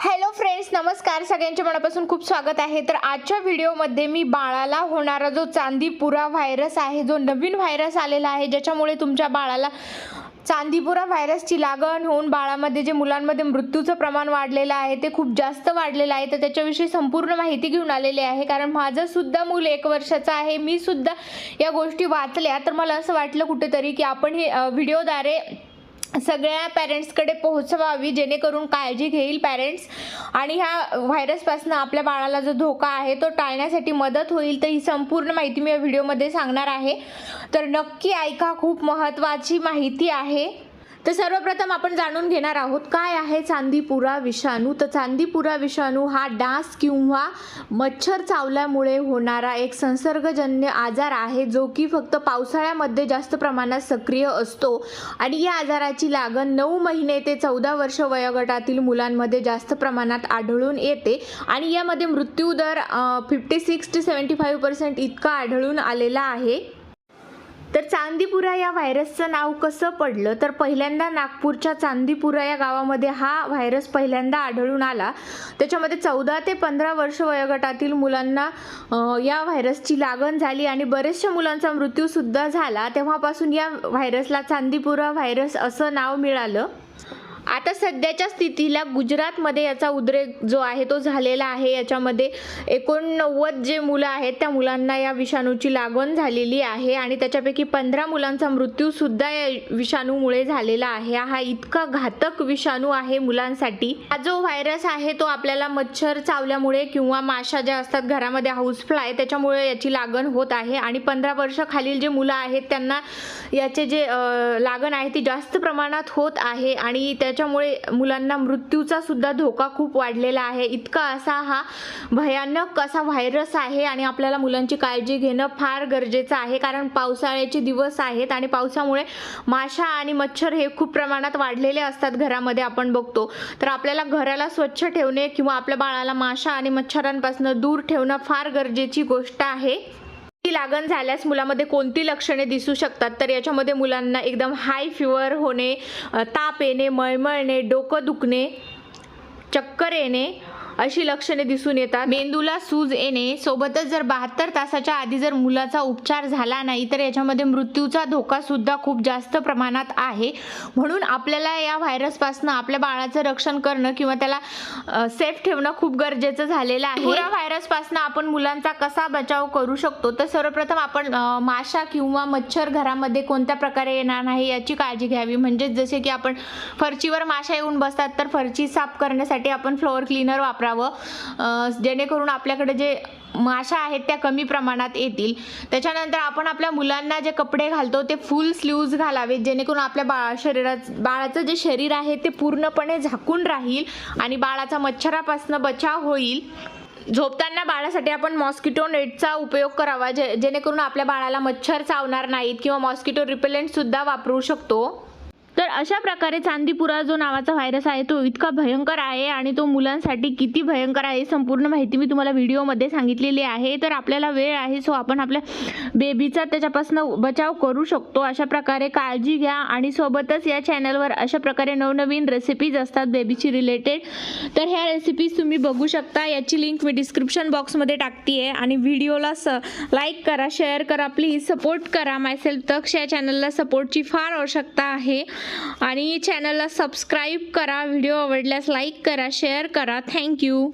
Hello friends नमस्कार. सगळ्यांच्या मनापासून खूप स्वागत आहे. तर आजच्या व्हिडिओमध्ये मी बाळाला होणारा जो चांदीपुरा व्हायरस आहे जो नवीन व्हायरस आलेला आहे ज्याच्यामुळे तुमच्या बाळाला चांदीपुरा व्हायरसची लागण होऊन बाळामध्ये जे मुलांमध्ये मृत्यूचं प्रमाण वाढलेलं आहे ते खूप जास्त वाढलेलं आहे. तर त्याच्याविषयी संपूर्ण माहिती घेऊन आलेली आहे. कारण माझंसुद्धा मूल एक वर्षाचं आहे. मी सुद्धा या गोष्टी वाचल्या. तर मला असं वाटलं कुठेतरी की आपण हे व्हिडिओद्वारे सगळ्या पॅरेंट्सकडे पोहोचवावी जेणेकरून काळजी घेईल पॅरेंट्स आणि ह्या व्हायरसपासून आपल्या बाळाला जो धोका आहे तो टाळण्यासाठी मदत होईल तर ही संपूर्ण माहिती मी या व्हिडिओमध्ये सांगणार आहे. तर नक्की ऐका खूप महत्त्वाची माहिती आहे. तर सर्वप्रथम आपण जाणून घेणार आहोत काय आहे चांदीपुरा विषाणू. तर चांदीपुरा विषाणू हा डास किंवा मच्छर चावल्यामुळे होणारा एक संसर्गजन्य आजार आहे जो की फक्त पावसाळ्यामध्ये जास्त प्रमाणात सक्रिय असतो. आणि या आजाराची लागण नऊ महिने ते चौदा वर्ष वयोगटातील मुलांमध्ये जास्त प्रमाणात आढळून येते. आणि यामध्ये मृत्यूदर फिफ्टी सिक्स ते सेवन्टी फाईव्ह पर्सेंट इतका आढळून आलेला आहे. चांदीपुरा या व्हायरसचं नाव कसं पडलं? तर पहिल्यांदा नागपूरच्या चांदीपुरा या गावामध्ये हा व्हायरस पहिल्यांदा आढळून आला. त्याच्यामध्ये चौदा ते पंधरा वर्ष वयोगटातील मुलांना या व्हायरसची लागण झाली आणि बरेचशा मुलांचा मृत्यूसुद्धा झाला. तेव्हापासून या व्हायरसला चांदीपुरा व्हायरस असं नाव मिळालं. आता सध्याच्या स्थितीला गुजरातमध्ये याचा उद्रेक जो आहे तो झालेला आहे. याच्यामध्ये एकोणनव्वद जे मुलं आहेत त्या मुलांना या विषाणूची लागण झालेली आहे आणि त्याच्यापैकी पंधरा मुलांचा मृत्यूसुद्धा या विषाणूमुळे झालेला आहे. हा इतका घातक विषाणू आहे मुलांसाठी. हा जो व्हायरस आहे तो आपल्याला मच्छर चावल्यामुळे किंवा माशा ज्या असतात घरामध्ये हाऊसफ्लाय त्याच्यामुळे याची लागण होत आहे. आणि पंधरा वर्ष खालील जे मुलं आहेत त्यांना याचे जे लागण आहे ती जास्त प्रमाणात होत आहे. आणि त्याच्यामुळे मुलांना मृत्यूचा सुद्धा धोका खूप वाढलेला आहे. इतका असा हा भयानक असा व्हायरस आहे आणि आपल्याला मुलांची काळजी घेणं फार गरजेचं आहे. कारण पावसाळ्याचे दिवस आहेत आणि पावसामुळे माशा आणि मच्छर हे खूप प्रमाणात वाढलेले असतात घरामध्ये आपण बघतो. तर आपल्याला घराला स्वच्छ ठेवणे किंवा आपल्या बाळाला माशा आणि मच्छरांपासून दूर ठेवणं फार गरजेची गोष्ट आहे. ती लागण झाल्यास मुलामध्ये कोणती लक्षणे दिसू शकतात? तर याच्यामध्ये मुलांना एकदम हाय फिवर होणे ताप येणे मळमळणे डोकं दुखणे चक्कर येणे अशी लक्षणे दिसून येतात. मेंदूला सूज येणे सोबतच जर बहात्तर तासाच्या आधी जर मुलाचा उपचार झाला नाही तर याच्यामध्ये मृत्यूचा धोका सुद्धा खूप जास्त प्रमाणात आहे. म्हणून आपल्याला या व्हायरसपासून आपल्या बाळाचं रक्षण करणं किंवा त्याला सेफ ठेवणं खूप गरजेचं झालेलं आहे. या व्हायरसपासून आपण मुलांचा कसा बचाव करू शकतो? तर सर्वप्रथम आपण माशा किंवा मच्छर घरामध्ये कोणत्या प्रकारे येणार नाही याची काळजी घ्यावी. म्हणजेच जसे की आपण फरचीवर माशा येऊन बसतात तर फरची साफ करण्यासाठी आपण फ्लोअर क्लीनर वापरा अ, जेणेकरून आपल्याकडे जे माशा आहेत त्या कमी प्रमाणात येतील. त्याच्यानंतर आपण आपल्या मुलांना जे कपडे घालतो ते फुल स्लीव्ज घालावेत जेणेकरून आपल्या बाळा शरीरात बाळाचं जे शरीर आहे ते पूर्णपणे झाकून राहील आणि बाळाचा मच्छरापासून बचाव होईल. झोपताना बाळासाठी आपण मॉस्किटो नेटचा उपयोग करावा जे जेणेकरून आपल्या बाळाला मच्छर चावणार नाहीत किंवा मॉस्किटो रिपेलेंटसुद्धा वापरू शकतो. तर अशा प्रकारे चांदीपुरा जो नावाचा व्हायरस आहे तो इतका भयंकर आहे आणि तो मुलांसाठी किती भयंकर आहे संपूर्ण माहिती मी तुम्हाला व्हिडिओमध्ये सांगितलेली आहे. तर आपल्याला वेळ आहे सो आपण आपल्या बेबीचा त्याच्यापासून बचाव करू शकतो. अशा प्रकारे काळजी घ्या आणि सोबतच या चॅनलवर अशा प्रकारे नवनवीन रेसिपीज असतात बेबीची रिलेटेड तर ह्या रेसिपीज तुम्ही बघू शकता. याची लिंक मी डिस्क्रिप्शन बॉक्समध्ये टाकते आहे आणि व्हिडिओला स लाईक करा शेअर करा प्लीज सपोर्ट करा. मायसेल्फ तक्ष या चॅनलला सपोर्टची फार आवश्यकता आहे. आणि चॅनलला सबस्क्राईब करा. व्हिडिओ आवडल्यास लाईक करा शेअर करा. थँक्यू